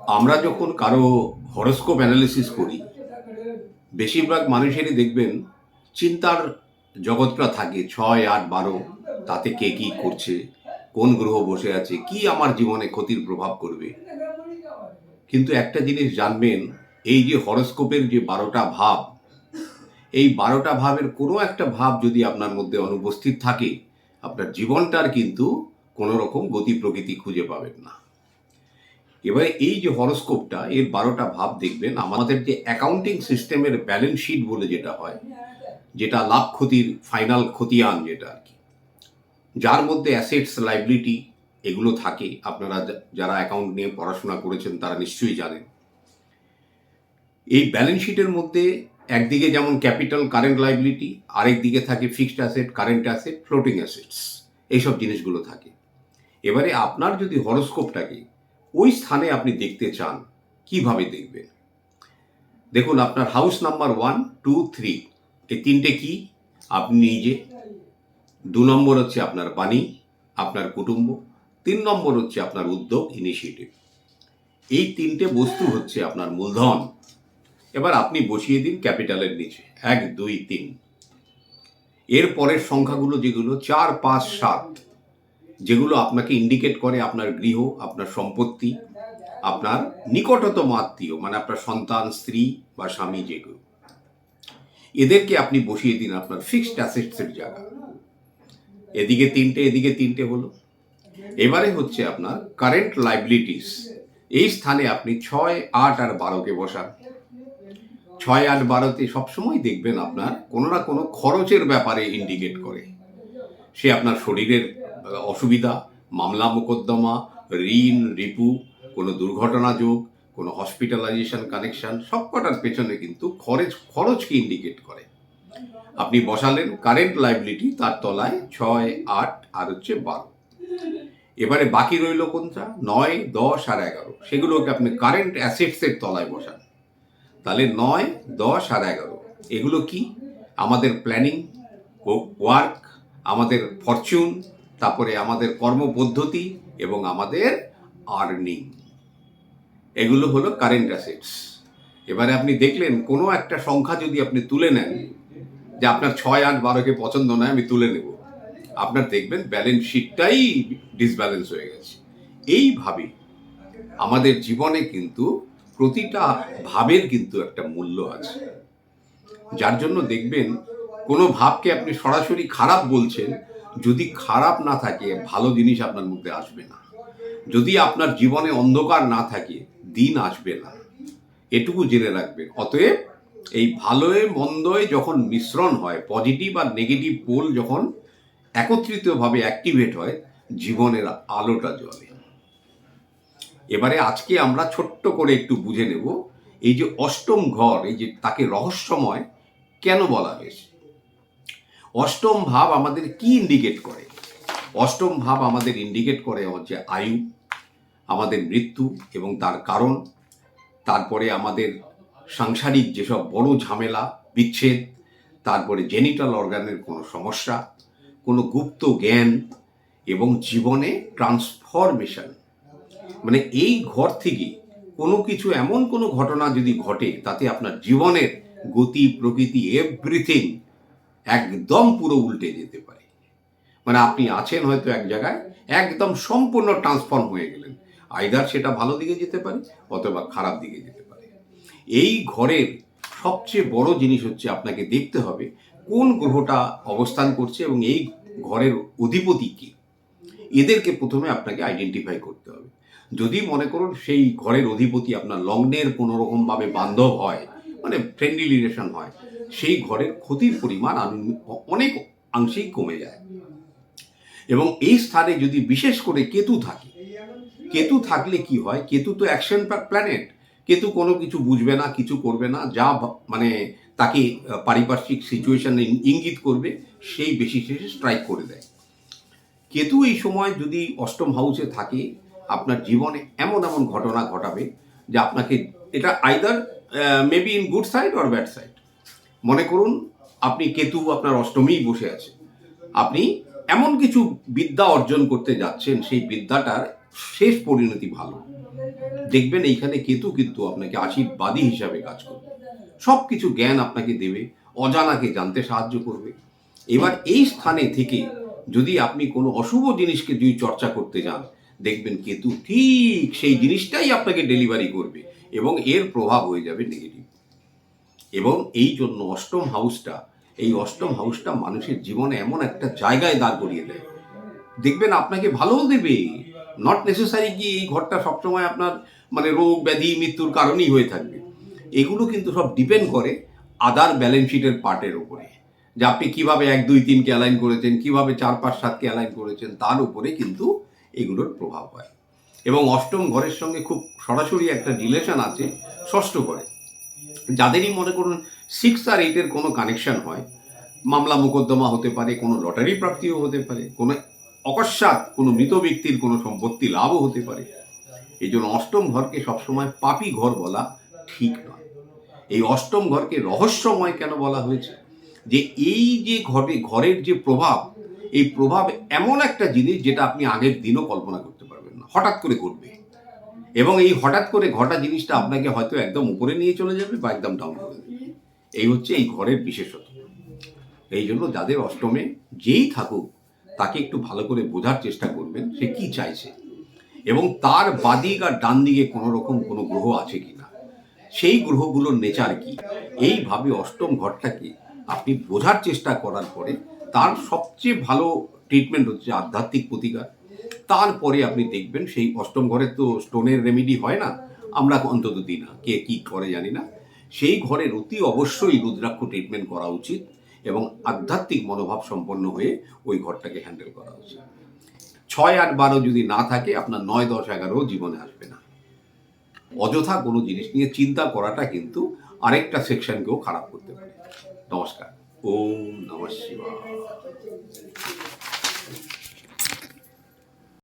আমরা যখন কারও হরস্কোপ অ্যানালিসিস করি, বেশিরভাগ মানুষেরই দেখবেন চিন্তার জগৎটা থাকে ছয়, আট, বারো, তাতে কে কি করছে, কোন গ্রহ বসে আছে, কি আমার জীবনে ক্ষতির প্রভাব করবে। কিন্তু একটা জিনিস জানবেন, এই যে হরস্কোপের যে বারোটা ভাব, এই বারোটা ভাবের কোনো একটা ভাব যদি আপনার মধ্যে অনুপস্থিত থাকে, আপনার জীবনটার কিন্তু কোনো রকম গতি প্রকৃতি খুঁজে পাবেন না। এবারে এই যে হরস্কোপটা, এর বারোটা ভাব দেখবেন, আমাদের যে অ্যাকাউন্টিং সিস্টেমের ব্যালেন্স শিট বলে যেটা হয়, যেটা লাভ ক্ষতির ফাইনাল খতিয়ান যেটা আর কি। যার মধ্যে অ্যাসেটস লাইবিলিটি এগুলো থাকে, আপনারা যারা অ্যাকাউন্ট নিয়ে পড়াশোনা করেছেন তারা নিশ্চয়ই জানেন। এই ব্যালেন্স শিটের মধ্যে একদিকে যেমন ক্যাপিটাল কারেন্ট লাইবিলিটি আরেক দিকে থাকে fixed asset current asset floating assets এইসব জিনিসগুলো থাকে। এবারে আপনার যদি হরস্কোপটাকে ওই স্থানে আপনি দেখতে চান, কীভাবে দেখবেন? দেখুন, আপনার house number one two three এই তিনটে কি? আপনি নিজে দু নম্বর হচ্ছে আপনার বাণী, আপনার কুটুম্ব, তিন নম্বর হচ্ছে আপনার উদ্যোগ ইনিশিয়েটিভ এই তিনটে বস্তু হচ্ছে আপনার মূলধন। এবার আপনি বসিয়ে দিন ক্যাপিটালের নিচে, এক, দুই, তিন। এর পরের সংখ্যাগুলো যেগুলো, চার, পাঁচ, সাত। যেগুলো আপনাকে ইন্ডিকেট করে আপনার গৃহ, আপনার সম্পত্তি, আপনার নিকটতম আত্মীয় মানে আপনার সন্তান, স্ত্রী বা স্বামী যেগুলো এদেরকে আপনি বসিয়ে দিন আপনার ফিক্সড অ্যাসেটসের জায়গা। এদিকে তিনটে এদিকে তিনটে হলো। এবারে হচ্ছে আপনার কারেন্ট লাইবিলিটিস এই স্থানে আপনি ছয়, আট আর বারোকে বসান। ছয়, আট, বারোতে সবসময় দেখবেন আপনার কোনো না কোনো খরচের ব্যাপারে ইন্ডিকেট করে। সে আপনার শরীরের অসুবিধা, মামলা মোকদ্দমা, ঋণ, রিপু, কোনো দুর্ঘটনা যোগ, কোনো হসপিটালাইজেশন কানেকশন সবকটার পেছনে কিন্তু খরচ, খরচকে ইন্ডিকেট করে। আপনি বসালেন কারেন্ট লাইবিলিটি তার তলায় ছয়, আট আর হচ্ছে বারো। এবারে বাকি রইল কোনটা? নয়, দশ আর এগারো। সেগুলোকে আপনি কারেন্ট অ্যাসেটসের তলায় বসান। তাহলে নয়, দশ আর এগারো। এগুলো কি? আমাদের প্ল্যানিং ওয়ার্ক আমাদের ফরচুন তারপরে আমাদের কর্মপদ্ধতি এবং আমাদের আর্নিং এগুলো হলো কারেন্ট অ্যাসেটস এবারে আপনি দেখলেন, কোনো একটা সংখ্যা যদি আপনি তুলে নেন, যে আপনার ছয় আট বারোকে পছন্দ নয়, আমি তুলে নেব। আপনার দেখবেন ব্যালেন্স শিটটাই ডিসব্যালেন্স হয়ে গেছে। এইভাবে আমাদের জীবনে কিন্তু প্রতিটা ভাবের কিন্তু একটা মূল্য আছে। যার জন্য দেখবেন, কোনো ভাবকে আপনি সরাসরি খারাপ বলছেন যদি খারাপ না থাকে, ভালো জিনিস আপনার মধ্যে আসবে না। যদি আপনার জীবনে অন্ধকার না থাকে, দিন আসবে না। এটুকু জেনে রাখবে অতএব এই ভালোয় মন্দয় যখন মিশ্রণ হয় পজিটিভ আর নেগেটিভ পোল যখন একত্রিতভাবে অ্যাক্টিভেট হয়, জীবনের আলোটা জ্বলে। এবারে আজকে আমরা ছোট্ট করে একটু বুঝে নেব, এই যে অষ্টম ঘর, এই যে তাকে রহস্যময় কেন বলা হয়েছে? অষ্টম ভাব আমাদের কি ইন্ডিকেট করে? অষ্টম ভাব আমাদের ইন্ডিকেট করে হচ্ছে আয়ু, আমাদের মৃত্যু এবং তার কারণ, তারপরে আমাদের সাংসারিক যেসব বড় ঝামেলা, বিচ্ছেদ, তারপরে জেনিটাল অর্গানের কোনো সমস্যা, কোনো গুপ্ত জ্ঞান এবং জীবনে ট্রান্সফরমেশন মানে এই ঘর থেকে কোনো কিছু এমন কোনো ঘটনা যদি ঘটে, তাতে আপনার জীবনের গতি, প্রকৃতি এভরিথিং একদম পুরো উল্টে যেতে পারে। মানে আপনি আছেন হয়তো এক জায়গায়, একদম সম্পূর্ণ ট্রান্সফর্ম হয়ে গেলেন। আইদার সেটা ভালো দিকে যেতে পারে, অথবা খারাপ দিকে যেতে পারে। এই ঘরের সবচেয়ে বড় জিনিস হচ্ছে আপনাকে দেখতে হবে কোন গ্রহটা অবস্থান করছে এবং এই ঘরের অধিপতি কে। এদেরকে প্রথমে আপনাকে আইডেন্টিফাই করতে হবে। যদি মনে করুন সেই ঘরের অধিপতি আপনার লগ্নের কোনোরকমভাবে বান্ধব হয় মানে ফ্রেন্ডলি রিলেশন হয় সেই ঘরের ক্ষতির পরিমাণ অনেক অংশেই কমে যায়। এবং এই স্থানে যদি বিশেষ করে কেতু থাকে, কেতু থাকলে কি হয়? কেতু তো অ্যাকশন প্ল্যানেট কেতু কোনো কিছু বুঝবে না, কিছু করবে না, যা মানে তাকে পারিপার্শ্বিক সিচুয়েশন ইঙ্গিত করবে, সেই বেশি শেষে স্ট্রাইক করে দেয়। কেতু এই সময় যদি অষ্টম হাউসে থাকে, আপনার জীবনে এমন এমন ঘটনা ঘটাবে যে আপনাকে এটা either maybe in good side or bad side মনে করুন, আপনি কেতু আপনার অষ্টমেই বসে আছে। আপনি এমন কিছু বিদ্যা অর্জন করতে যাচ্ছেন, সেই বিদ্যাটার শেষ পরিণতি ভালো। দেখবেন এইখানে কেতু কিন্তু আপনাকে আশীর্বাদী হিসাবে কাজ করবে। সব কিছু জ্ঞান আপনাকে দেবে, অজানাকে জানতে সাহায্য করবে। এবার এই স্থানে থেকে যদি আপনি কোনো অশুভ জিনিসকে যদি চর্চা করতে যান, দেখবেন কেতু ঠিক সেই জিনিসটাই আপনাকে ডেলিভারি করবে এবং এর প্রভাব হয়ে যাবে নেগেটিভ এবং এই জন্য অষ্টম হাউসটা, এই অষ্টম হাউসটা মানুষের জীবনে এমন একটা জায়গায় দাঁড় করিয়ে দেয়। দেখবেন আপনাকে ভালোও দেবে। নট নেসেসারি কি এই ঘরটা সবসময় আপনার মানে রোগ ব্যাধি, মৃত্যুর কারণেই হয়ে থাকবে। এগুলো কিন্তু সব ডিপেন্ড করে আদার ব্যালেন্স শিটের পার্টের উপরে। যে আপনি কীভাবে এক, দুই, তিনকে অ্যালাইন করেছেন, কীভাবে চার, পাঁচ, সাতকে অ্যালাইন করেছেন, তার উপরে কিন্তু এগুলোর প্রভাব হয়। এবং অষ্টম ঘরের সঙ্গে খুব সরাসরি একটা রিলেশন আছে ষষ্ঠ ঘরে। যাদেরই মনে করুন সিক্স আর এইটের কোনো কানেকশন হয়, মামলা মোকদ্দমা হতে পারে, কোনো লটারি প্রাপ্তিও হতে পারে, কোনো অকস্মাৎ কোনো মৃত ব্যক্তির কোনো সম্পত্তি লাভও হতে পারে। এই জন্য অষ্টম ঘরকে সবসময় পাপি ঘর বলা ঠিক নয়। এই অষ্টম ঘরকে রহস্যময় কেন বলা হয়েছে? যে এই যে ঘরে ঘরের যে প্রভাব, এই প্রভাব এমন একটা জিনিস যেটা আপনি আগের দিনও কল্পনা করতে পারবেন না, হঠাৎ করে ঘটবে। এবং এই হঠাৎ করে ঘটা জিনিসটা আপনাকে হয়তো একদম উপরে নিয়ে চলে যাবে বা একদম ডাউন করে দেবে। এই হচ্ছে এই ঘরের বিশেষত এই জন্য যাদের অষ্টমে যেই থাকুক, তাকে একটু ভালো করে বোঝার চেষ্টা করবেন সে কি চাইছে। এবং তার বাদিক আর ডান দিকে কোনো রকম কোনো গ্রহ আছে কিনা, সেই গ্রহগুলোর নেচার কি? এইভাবে অষ্টম ঘরটাকে আপনি বোঝার চেষ্টা করার পরে তার সবচেয়ে ভালো ট্রিটমেন্ট হচ্ছে আধ্যাত্মিক প্রতিকার। তারপরে আপনি দেখবেন সেই অষ্টম ঘরে তো স্টোনের রেমেডি হয় না। আমরা অন্তত দিই না। কে কী করে জানি না। সেই ঘরের অতি অবশ্যই রুদ্রাক্ষ ট্রিটমেন্ট করা উচিত এবং আধ্যাত্মিক মনোভাব সম্পন্ন হয়ে ওই ঘরটাকে হ্যান্ডেল করা উচিত। ছয় আট বারো যদি না থাকে, আপনার নয়, দশ, এগারো জীবনে আসবে না। অযথা কোনো জিনিস নিয়ে চিন্তা করাটা কিন্তু আরেকটা সেকশনকেও খারাপ করতে পারে। নমস্কার। ওম নমঃ শিবায়।